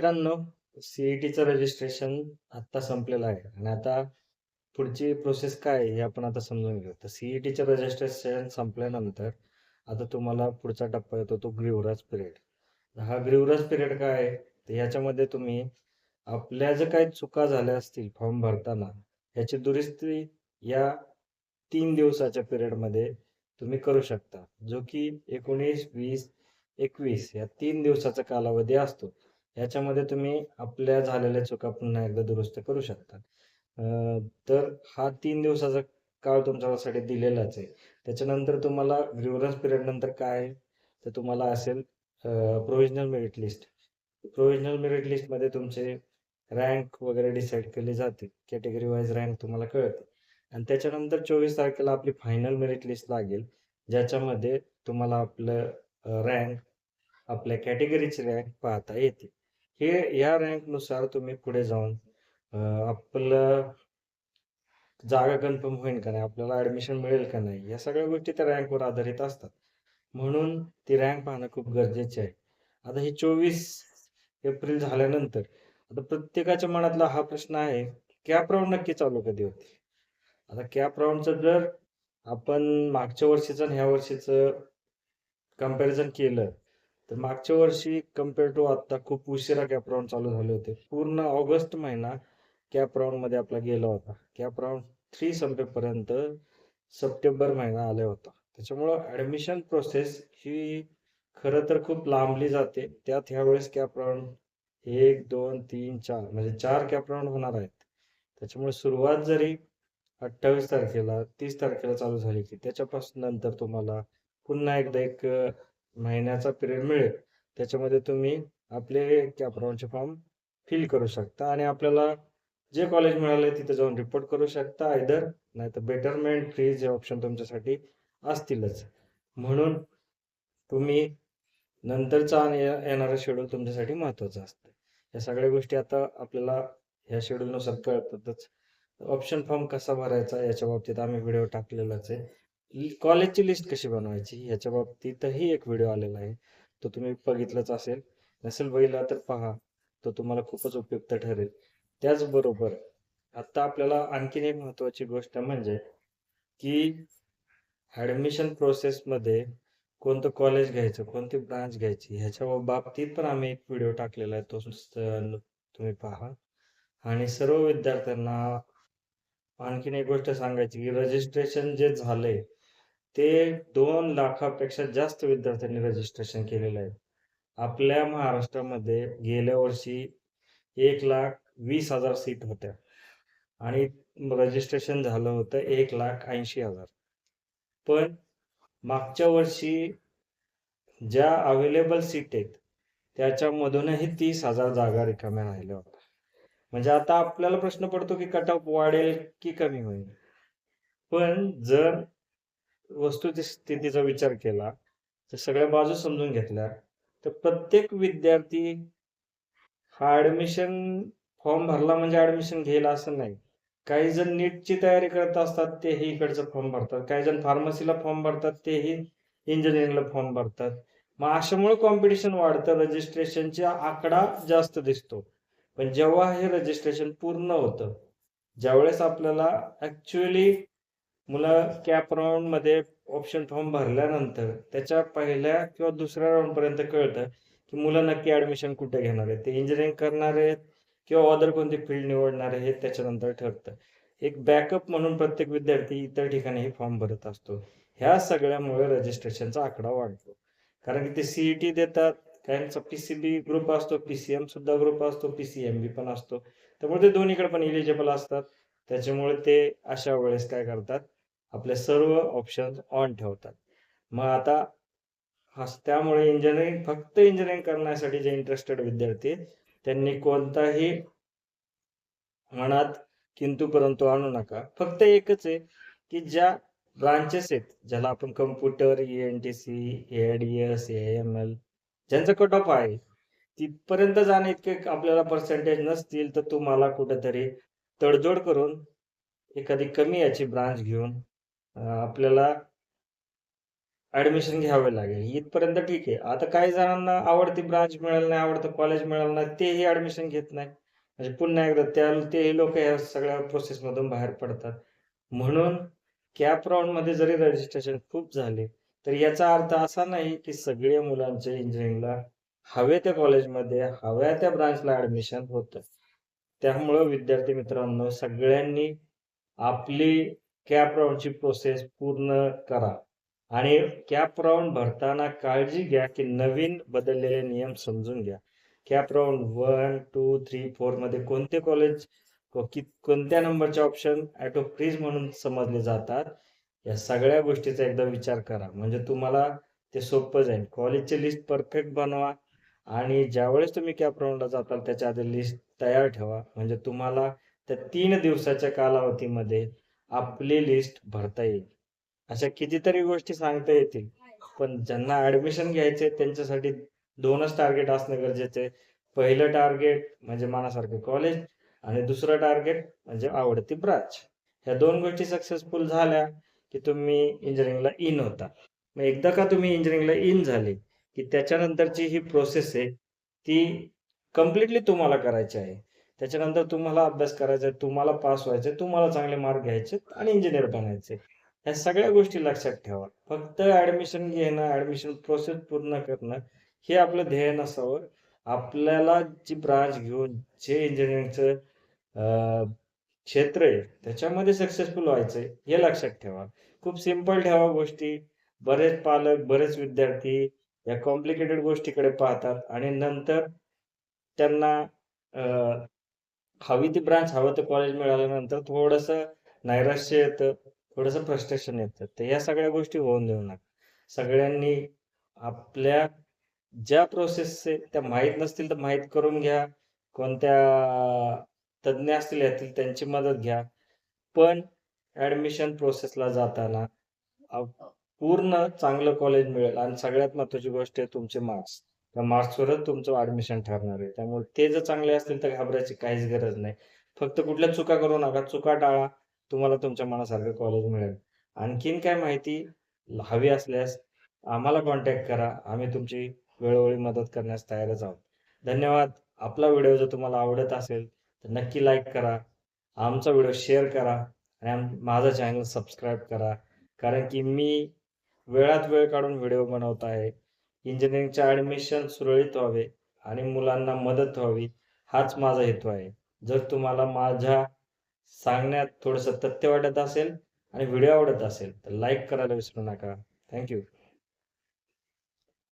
मित्रांनो सीईटीचं रजिस्ट्रेशन आत्ता संपलेलं आहे. आणि आता पुढची प्रोसेस काय आहे हे आपण आता समजून घेऊ. तर सीईटीचं रजिस्ट्रेशन संपल्यानंतर आता तुम्हाला पुढचा टप्पा येतो तो ग्रीवराज पिरियड हा ग्रीवराज पिरियड काय आहे? तर ह्याच्यामध्ये तुम्ही आपल्या ज्या काही चुका झाल्या असतील फॉर्म भरताना ह्याची दुरुस्ती या तीन दिवसाच्या पिरियडमध्ये तुम्ही करू शकता. जो की एकोणीस वीस एकवीस या तीन दिवसाचा कालावधी असतो. याच्यामध्ये तुम्ही आपल्या झालेल्या चुका पुन्हा एकदा दुरुस्त करू शकता. तर हा तीन दिवसाचा काळ तुमच्यासाठी दिलेलाच आहे. त्याच्यानंतर तुम्हाला ग्रीवरन्स पिरियड नंतर काय आहे? तर तुम्हाला असेल provisional merit list provisional merit लिस्टमध्ये तुमचे रँक वगैरे डिसाईड केले जाते. कॅटेगरी वाईज रँक तुम्हाला कळते. आणि त्याच्यानंतर चोवीस तारखेला आपली फायनल मेरिट लिस्ट लागेल ज्याच्यामध्ये तुम्हाला आपलं रँक आपल्या कॅटेगरीची रँक पाहता येते. हे या रँकनुसार तुम्ही पुढे जाऊन आपलं जागा कन्फर्म होईल का नाही आपल्याला ऍडमिशन मिळेल का नाही या सगळ्या गोष्टी त्या रँकवर आधारित असतात. म्हणून ती रँक पाहणं खूप गरजेचे आहे. आता हे चोवीस एप्रिल झाल्यानंतर आता प्रत्येकाच्या मनातला हा प्रश्न आहे कॅप राऊंड नक्की चालू कधी होते? आता कॅप राऊंडचं जर आपण मागच्या वर्षीचं आणि ह्या वर्षीचं कंपॅरिझन केलं तर मागच्या वर्षी कंपेअर टू आता खूप उशिरा कॅप राऊंड चालू झाले होते. पूर्ण ऑगस्ट महिना कॅप राऊंडमध्ये आपला गेला होता. कॅप राऊंड थ्री संपेपर्यंत सप्टेंबर महिना आला होता. त्याच्यामुळं ऍडमिशन प्रोसेस ही खरं तर खूप लांबली जाते. त्यात ह्यावेळेस कॅप राऊंड एक दोन तीन चार म्हणजे चार कॅप राऊंड होणार आहेत. त्याच्यामुळे सुरुवात जरी अठ्ठावीस तारखेला तीस तारखेला चालू झाली की त्याच्यापासून नंतर तुम्हाला पुन्हा एकदा एक महिन्याचा पिरियड मिळेल. त्याच्यामध्ये तुम्ही आपले कॅपराउंडचे फॉर्म फिल करू शकता आणि आपल्याला जे कॉलेज मिळाले तिथे जाऊन रिपोर्ट करू शकता आयदर नाही तर बेटरमेंट फीज हे ऑप्शन तुमच्यासाठी असतीलच. म्हणून तुम्ही नंतरचा आणि येणारं शेड्यूल तुमच्यासाठी महत्वाचं असतं. या सगळ्या गोष्टी आता आपल्याला ह्या शेड्यूलनुसार कळतातच. ऑप्शन फॉर्म कसा भरायचा याच्या बाबतीत आम्ही व्हिडिओ टाकलेलाच आहे. कॉलेजची लिस्ट कशी बनवायची? याच्या बाबतीतही एक व्हिडिओ आलेला आहे. तो तुम्ही बघितलाच असेल. नसेल बघितला तर पहा. तो तुम्हाला खूपच उपयुक्त ठरेल. त्याचबरोबर आता आपल्याला आणखीन एक महत्वाची गोष्ट म्हणजे की ऍडमिशन प्रोसेसमध्ये कोणतं कॉलेज घ्यायचं कोणती ब्रांच घ्यायची ह्याच्या बाबतीत पण आम्ही एक व्हिडिओ टाकलेला आहे. तो तुम्ही पहा. आणि सर्व विद्यार्थ्यांना आणखीन एक गोष्ट सांगायची की रजिस्ट्रेशन जे झालंय ते दोन लाखापेक्षा जास्त विद्यार्थ्यांनी रजिस्ट्रेशन केलेलं आहे. आपल्या महाराष्ट्रामध्ये गेल्या वर्षी एक लाख वीस हजार सीट होत्या. आणि रजिस्ट्रेशन झालं होतं एक लाख ऐंशी हजार. पण मागच्या वर्षी ज्या अवेलेबल सीट आहेत त्याच्यामधूनही तीस हजार जागा रिकाम्या राहिल्या होत्या. म्हणजे आता आपल्याला प्रश्न पडतो की कट ऑफ वाढेल की कमी होईल? पण जर वस्तुस्थितीचा विचार केला तर सगळ्या बाजू समजून घेतल्या. तर प्रत्येक विद्यार्थी हा ऍडमिशन फॉर्म भरला म्हणजे ऍडमिशन घेईल असं नाही. काही जण नीटची तयारी करत असतात तेही इकडचं फॉर्म भरतात. काही जण फार्मसीला फॉर्म भरतात तेही इंजिनिअरिंगला फॉर्म भरतात. मग अशामुळे कॉम्पिटिशन वाढतं रजिस्ट्रेशनचा आकडा जास्त दिसतो. पण जेव्हा हे रजिस्ट्रेशन पूर्ण होतं ज्यावेळेस आपल्याला ऍक्च्युअली मुलं कॅप राऊंडमध्ये ऑप्शन फॉर्म भरल्यानंतर त्याच्या पहिल्या किंवा दुसऱ्या राऊंड पर्यंत कळतं की मुलं नक्की ऍडमिशन कुठे घेणार आहेत. ते इंजिनिअरिंग करणार आहेत किंवा अदर कोणती फील्ड निवडणार हे त्याच्यानंतर ठरतं. एक बॅकअप म्हणून प्रत्येक विद्यार्थी इतर ठिकाणीही फॉर्म भरत असतो. ह्या सगळ्यामुळे रजिस्ट्रेशनचा आकडा वाढतो. कारण की ते सीईटी देतात काहींचा पीसीबी ग्रुप असतो पीसीएम सुद्धा ग्रुप असतो पीसीएमबी पण असतो. त्यामुळे ते दोन्हीकडे पण इलिजिबल असतात. त्याच्यामुळे ते अशा वेळेस काय करतात आपले सर्व ऑप्शन ऑन ठेवतात. मग आता त्यामुळे इंजिनिअरिंग फक्त इंजिनिअरिंग करण्यासाठी जे इंटरेस्टेड विद्यार्थी आहेत, त्यांनी कोणताही मनात किंतु परंतु आणू नका. फक्त एकच आहे की ज्या ब्रांचेस आहेत ज्याला आपण computer N T C AIDS M L ज्यांचं कट ऑफ आहे तिथपर्यंत जाणे इतके आपल्याला पर्सेंटेज नसतील तर तुम्हाला कुठेतरी तडजोड करून एखादी कमी याची ब्रांच घेऊन आपल्याला ऍडमिशन घ्यावे लागेल. इथपर्यंत ठीक आहे. आता काही जणांना आवडती ब्रांच मिळाली नाही आवडतं कॉलेज मिळालं नाही तेही ऍडमिशन घेत नाही. म्हणजे पुन्हा एकदा त्या तेही लोक या सगळ्या प्रोसेसमधून बाहेर पडतात. म्हणून कॅप राऊंडमध्ये जरी रजिस्ट्रेशन खूप झाले तर याचा अर्थ असा नाही की सगळ्या मुलांचे इंजिनिअरिंगला हवे त्या कॉलेजमध्ये हव्या त्या ब्रांचला ऍडमिशन होतं. त्यामुळं विद्यार्थी मित्रांनो सगळ्यांनी आपली कॅप राऊंडची प्रोसेस पूर्ण करा. आणि कॅप राऊंड भरताना काळजी घ्या की नवीन बदललेले नियम समजून घ्या. CAP round one two three फोरमध्ये कोणते कॉलेज कोणत्या नंबरचे ऑप्शन ॲटो फ्रीज म्हणून समजले जातात या सगळ्या गोष्टीचा एकदा विचार करा. म्हणजे तुम्हाला ते सोपं जाईल. कॉलेजची लिस्ट परफेक्ट बनवा आणि ज्यावेळेस तुम्ही कॅप राऊंडला जाताल त्याच्या आधी लिस्ट तयार ठेवा. म्हणजे तुम्हाला त्या तीन दिवसाच्या कालावधीमध्ये आपली लिस्ट भरता येईल. अशा कितीतरी गोष्टी सांगता येतील. पण ज्यांना ऍडमिशन घ्यायचे त्यांच्यासाठी दोनच टार्गेट असणं गरजेचे पहिलं टार्गेट म्हणजे मनासारखे कॉलेज आणि दुसरं टार्गेट म्हणजे आवडती ब्रांच ह्या दोन गोष्टी सक्सेसफुल झाल्या की तुम्ही इंजिनिअरिंगला इन होता. मग एकदा का तुम्ही इंजिनिअरिंगला इन झाले की त्याच्यानंतरची ही प्रोसेस आहे ती कम्प्लिटली तुम्हाला करायची आहे. त्याच्यानंतर तुम्हाला अभ्यास करायचा आहे तुम्हाला पास व्हायचे तुम्हाला चांगले मार्क घ्यायचे आणि इंजिनियर बनायचे ह्या सगळ्या गोष्टी लक्षात ठेवा. फक्त ऍडमिशन घेणं ऍडमिशन प्रोसेस पूर्ण करणं हे आपलं ध्येय नसावं. आपल्याला जी ब्रांच घेऊन जे इंजिनिअरिंगचं क्षेत्र आहे त्याच्यामध्ये सक्सेसफुल व्हायचंय हे लक्षात ठेवा. खूप सिंपल ठेवा गोष्टी. बरेच पालक बरेच विद्यार्थी या कॉम्प्लिकेटेड गोष्टीकडे पाहतात आणि नंतर त्यांना हवी ती ब्रांच हवं ते कॉलेज मिळाल्यानंतर थोडस नैराश्य येतं थोडस फ्रस्ट्रेशन येतं. तर या सगळ्या गोष्टी होऊन देऊ नका. सगळ्यांनी आपल्या ज्या प्रोसेस त्या माहीत नसतील तर माहीत करून घ्या. कोणत्या तज्ज्ञ असतील यातील त्यांची मदत घ्या. पण ऍडमिशन प्रोसेसला जाताना पूर्ण चांगलं कॉलेज मिळेल. आणि सगळ्यात महत्वाची गोष्ट आहे तुमचे मार्क्स त्या मार्क्सवरच तुमचं ऍडमिशन ठरणार आहे. त्यामुळे ते जर चांगले असतील तर घाबरायची काहीच गरज नाही. फक्त कुठल्या चुका करू नका. चुका टाळा. तुम्हाला तुमच्या मनासारखं कॉलेज मिळेल. आणखीन काय माहिती? हवी असल्यास आम्हाला कॉन्टॅक्ट करा. आम्ही तुमची वेळोवेळी मदत करण्यास तयारच आहोत. धन्यवाद. आपला व्हिडिओ जर तुम्हाला आवडत असेल तर नक्की लाईक करा. आमचा व्हिडिओ शेअर करा. आणि माझा चॅनल सबस्क्राईब करा. कारण की मी वेळात वेळ काढून व्हिडिओ बनवत आहे. इंजिनिअरिंगचे ॲडमिशन सुरळीत व्हावे आणि मुलांना मदत व्हावी हाच माझा हेतू आहे. जर तुम्हाला माझ्या सांगण्यात थोडंसं तथ्य वाटत असेल आणि व्हिडिओ आवडत असेल तर लाईक करायला विसरू नका. थँक्यू